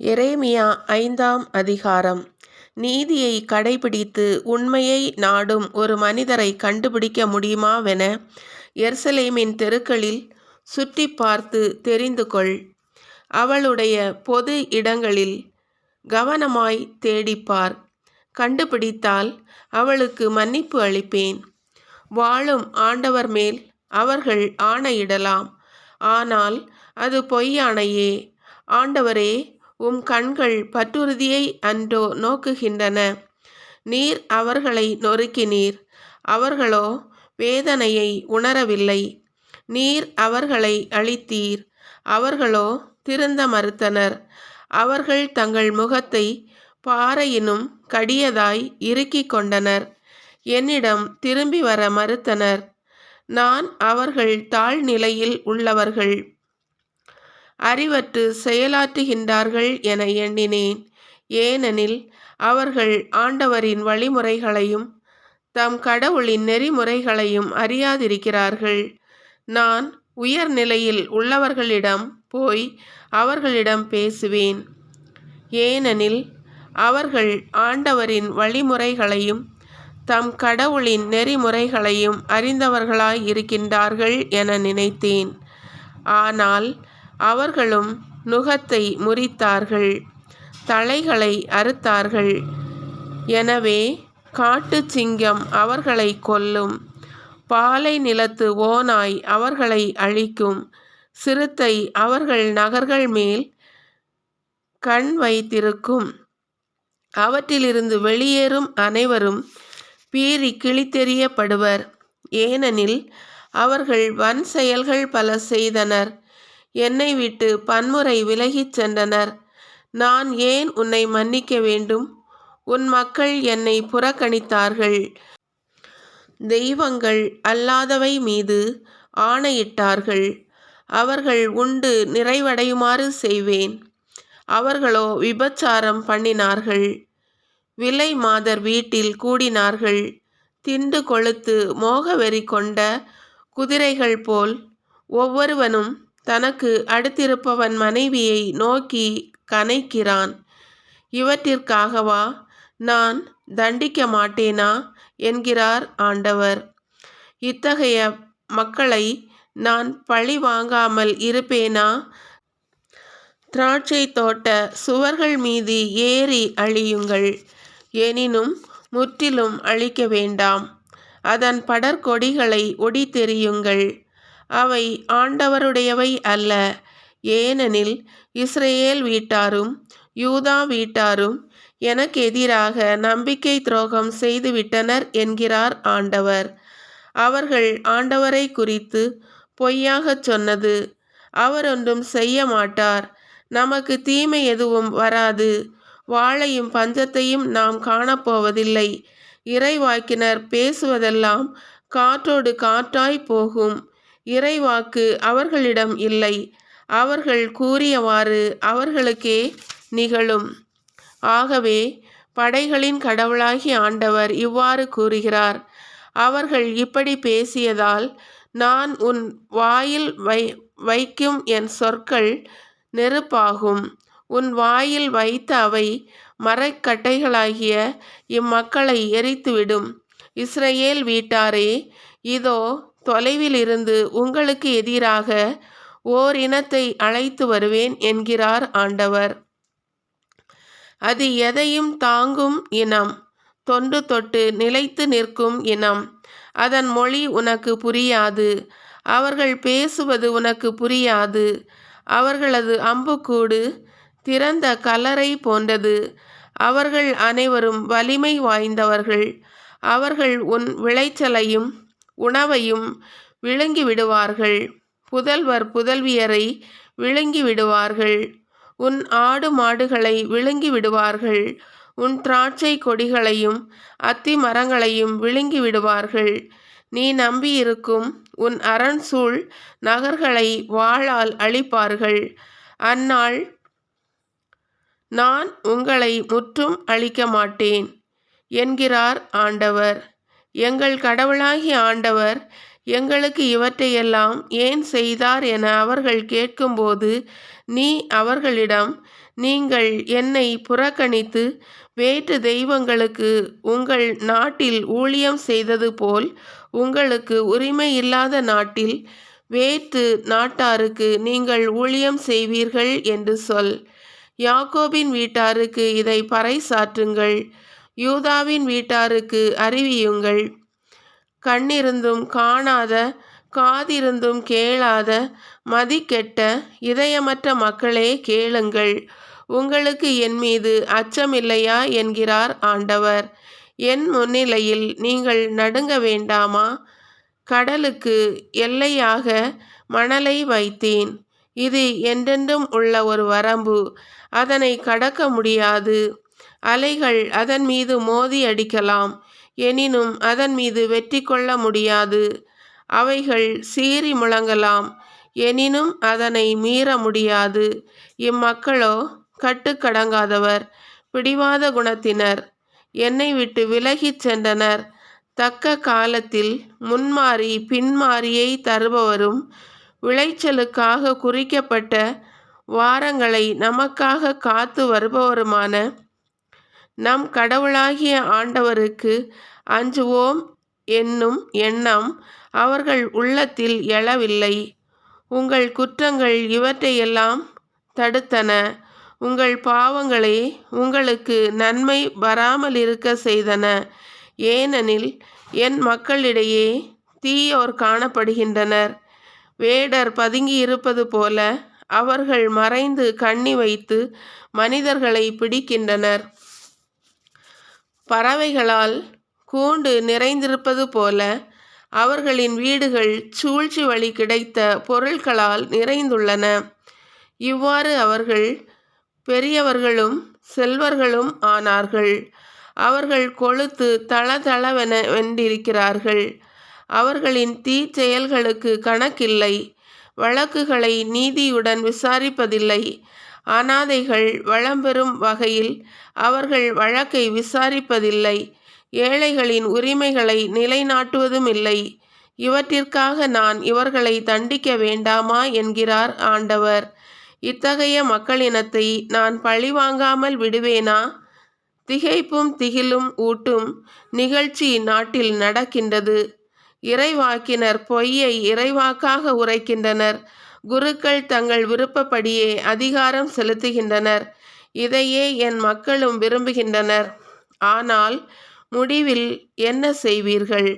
எரேமியா ஐந்தாம் அதிகாரம். நீதியை கடைபிடித்து உண்மையை நாடும் ஒரு மனிதரை கண்டுபிடிக்க முடியுமாவென எர்சலேமின் தெருக்களில் சுற்றி பார்த்து தெரிந்து கொள். அவளுடைய பொது இடங்களில் கவனமாய் தேடிப்பார் கண்டுபிடித்தால் அவளுக்கு மன்னிப்பு அளிப்பேன். வாழும் ஆண்டவர் மேல் அவர்கள் ஆணையிடலாம். ஆனால் அது பொய்யானையே. ஆண்டவரே உம் கண்கள் பற்றுறுதியை அன்றோ நோக்குகின்றன. நீர் அவர்களை நொறுக்கினீர். அவர்களோ வேதனையை உணரவில்லை. நீர் அவர்களை அழித்தீர். அவர்களோ திருந்த மறுத்தனர். அவர்கள் தங்கள் முகத்தை பாறையினும் கடியதாய் இறுக்கிக் கொண்டனர். என்னிடம் திரும்பி வர மறுத்தனர். நான் அவர்கள் தாழ்நிலையில் உள்ளவர்கள் அறிவற்று செயலாற்றுகின்றார்கள் என எண்ணினேன். ஏனெனில் அவர்கள் ஆண்டவரின் வழிமுறைகளையும் தம் கடவுளின் நெறிமுறைகளையும் அறியாதிருக்கிறார்கள். நான் உயர்நிலையில் உள்ளவர்களிடம் போய் அவர்களிடம் பேசுவேன். ஏனெனில் அவர்கள் ஆண்டவரின் வழிமுறைகளையும் தம் கடவுளின் நெறிமுறைகளையும் அறிந்தவர்களாய் இருக்கின்றார்கள் என நினைத்தேன். ஆனால் அவர்களும் நுகத்தை முறித்தார்கள். தலைகளை அறுத்தார்கள். எனவே காட்டு சிங்கம் அவர்களை கொல்லும். பாலை நிலத்து ஓனாய் அவர்களை அழிக்கும். சிறுத்தை அவர்கள் நகர்கள் மேல் கண் வைத்திருக்கும். அவற்றிலிருந்து வெளியேறும் அனைவரும் பீறி கிழித்தெறியப்படுவர். ஏனெனில் அவர்கள் வன் செயல்கள் பல செய்தனர். என்னை விட்டு பன்முறை விலகிச் சென்றனர். நான் ஏன் உன்னை மன்னிக்க வேண்டும்? உன் மக்கள் என்னை புறக்கணித்தார்கள். தெய்வங்கள் அல்லாதவை மீது ஆணையிட்டார்கள். அவர்கள் உண்டு நிறைவடையுமாறு செய்வேன். அவர்களோ விபச்சாரம் பண்ணினார்கள். விலை மாதர் வீட்டில் கூடினார்கள். திண்டு கொழுத்து மோகவெறி கொண்ட குதிரைகள் போல் ஒவ்வொருவனும் தனக்கு அடுத்திருப்பவன் மனைவியை நோக்கி கனைக்கிறான். இவற்றிற்காகவா? நான் தண்டிக்க மாட்டேனா? என்கிறார் ஆண்டவர். இத்தகைய மக்களை நான் பழி வாங்காமல் இருப்பேனா? திராட்சை தோட்ட சுவர்கள் மீது ஏறி அழியுங்கள். எனினும் முற்றிலும் அழிக்க வேண்டாம். அதன் படற்கொடிகளை தெரியுங்கள் அவை ஆண்டவருடையவை அல்ல. ஏனெனில் இஸ்ரேல் வீட்டாரும் யூதா வீட்டாரும் எனக்கு எதிராக நம்பிக்கை துரோகம் செய்துவிட்டனர் என்கிறார் ஆண்டவர். அவர்கள் ஆண்டவரை குறித்து பொய்யாகச் சொன்னது. அவர் ஒன்றும் செய்ய மாட்டார். நமக்கு தீமை எதுவும் வராது. வாழையும் பஞ்சத்தையும் நாம் காணப்போவதில்லை. இறைவாக்கினர் பேசுவதெல்லாம் காற்றோடு காற்றாய் போகும். இறைவாக்கு அவர்களிடம் இல்லை. அவர்கள் கூறியவாறு அவர்களுக்கே நிகழும். ஆகவே படைகளின் கடவுளாகி ஆண்டவர் இவ்வாறு கூறுகிறார். அவர்கள் இப்படி பேசியதால் நான் உன் வாயில் வை வைக்கும் என் சொற்கள் நெருப்பாகும். உன் வாயில் வைத்த அவை மரக்கட்டைகளாகிய இம்மக்களை எரித்துவிடும். இஸ்ரேல் வீட்டாரே இதோ தொலைவில் இருந்து உங்களுக்கு எதிராக ஓர் இனத்தை அழைத்து வருவேன் என்கிறார் ஆண்டவர். அது எதையும் தாங்கும் இனம் தொன்று தொட்டு நிலைத்து நிற்கும் இனம். அதன் மொழி உனக்கு புரியாது. அவர்கள் பேசுவது உனக்கு புரியாது. அவர்களது அம்புக்கூடு திறந்த கலரை போன்றது. அவர்கள் அனைவரும் வலிமை வாய்ந்தவர்கள். அவர்கள் உன் விளைச்சலையும் உணவையும் விழுங்கி விடுவார்கள் புதல்வர் புதல்வியரை விழுங்கி விடுவார்கள் உன் ஆடு மாடுகளை விழுங்கி விடுவார்கள் உன் திராட்சை கொடிகளையும் அத்தி மரங்களையும் விழுங்கி விடுவார்கள் நீ நம்பியிருக்கும் உன் அரண் சூழ் நகர்களை வாளால் அழிப்பார்கள். அந்நாள் நான் உங்களை முற்றும் அழிக்க மாட்டேன் என்கிறார் ஆண்டவர். எங்கள் கடவுளாகிய ஆண்டவர் எங்களுக்கு இவற்றையெல்லாம் ஏன் செய்தார் என அவர்கள் கேட்கும்போது நீ அவர்களிடம் நீங்கள் என்னை புறக்கணித்து வேற்று தெய்வங்களுக்கு உங்கள் நாட்டில் ஊழியம் செய்தது போல் உங்களுக்கு உரிமை இல்லாத நாட்டில் வேற்று நாட்டாருக்கு நீங்கள் ஊழியம் செய்வீர்கள் என்று சொல். யாக்கோபின் வீட்டாருக்கு இதை பறைசாற்றுங்கள். யூதாவின் வீட்டாருக்கு அறிவியுங்கள். கண்ணிருந்தும் காணாத காதிருந்தும் கேளாத மதிக்கெட்ட இதயமற்ற மக்களே கேளுங்கள். உங்களுக்கு என் மீது அச்சமில்லையா? என்கிறார் ஆண்டவர். என் முன்னிலையில் நீங்கள் நடுங்க வேண்டாமா? கடலுக்கு எல்லையாக மணலை வைத்தேன். இது என்றென்றும் உள்ள ஒரு வரம்பு. அதனை கடக்க முடியாது. அலைகள் அதன் மீது மோதி அடிக்கலாம். எனினும் அதன் மீது வெற்றி கொள்ள முடியாது. அவைகள் சீறி முழங்கலாம். எனினும் அதனை மீற முடியாது. இம்மக்களோ கட்டுக்கடங்காதவர் பிடிவாத குணத்தினர் என்னை விட்டு விலகிச் சென்றனர். தக்க காலத்தில் முன்மாறி பின்மாறியை தருபவரும் விளைச்சலுக்காக குறிக்கப்பட்ட வாரங்களை நமக்காக காத்து வருபவருமான நம் கடவுளாகிய ஆண்டவருக்கு அஞ்சுவோம் என்னும் எண்ணம் அவர்கள் உள்ளத்தில் எழவில்லை. உங்கள் குற்றங்கள் இவற்றையெல்லாம் தடுத்தன. உங்கள் பாவங்களே உங்களுக்கு நன்மை வராமல் இருக்க செய்தன. ஏனெனில் என் மக்களிடையே தீயோர் காணப்படுகின்றனர். வேடர் பதுங்கி இருப்பது போல அவர்கள் மறைந்து கண்ணி வைத்து மனிதர்களை பிடிக்கின்றனர். பறவைகளால் கூண்டு நிறைந்திருப்பது போல அவர்களின் வீடுகள் சூழ்ச்சி வழி கிடைத்த பொருள்களால் நிறைந்துள்ளன. இவ்வாறு அவர்கள் பெரியவர்களும் செல்வர்களும் ஆனார்கள். அவர்கள் கொழுத்து தளதளவென வென்றிருக்கிறார்கள். அவர்களின் தீச்செயல்களுக்கு கணக்கில்லை. வழக்குகளை நீதியுடன் விசாரிப்பதில்லை. அனாதைகள் வளம்பெறும் வகையில் அவர்கள் வழக்கை விசாரிப்பதில்லை. ஏழைகளின் உரிமைகளை நிலைநாட்டுவதும் இல்லை. இவற்றிற்காக நான் இவர்களை தண்டிக்க வேண்டாமா என்கிறார் ஆண்டவர். இத்தகைய மக்களினத்தை நான் பழிவாங்காமல் விடுவேனா? திகைப்பும் திகிலும் ஊட்டும் நிகழ்ச்சி நாட்டில் நடக்கின்றது. இறைவாக்கினர் பொய்யை இறைவாக்காக உரைக்கின்றனர். குருக்கள் தங்கள் விருப்பப்படியே அதிகாரம் செலுத்துகின்றனர். இதையே என் மக்களும் விரும்புகின்றனர். ஆனால் முடிவில் என்ன செய்வீர்கள்?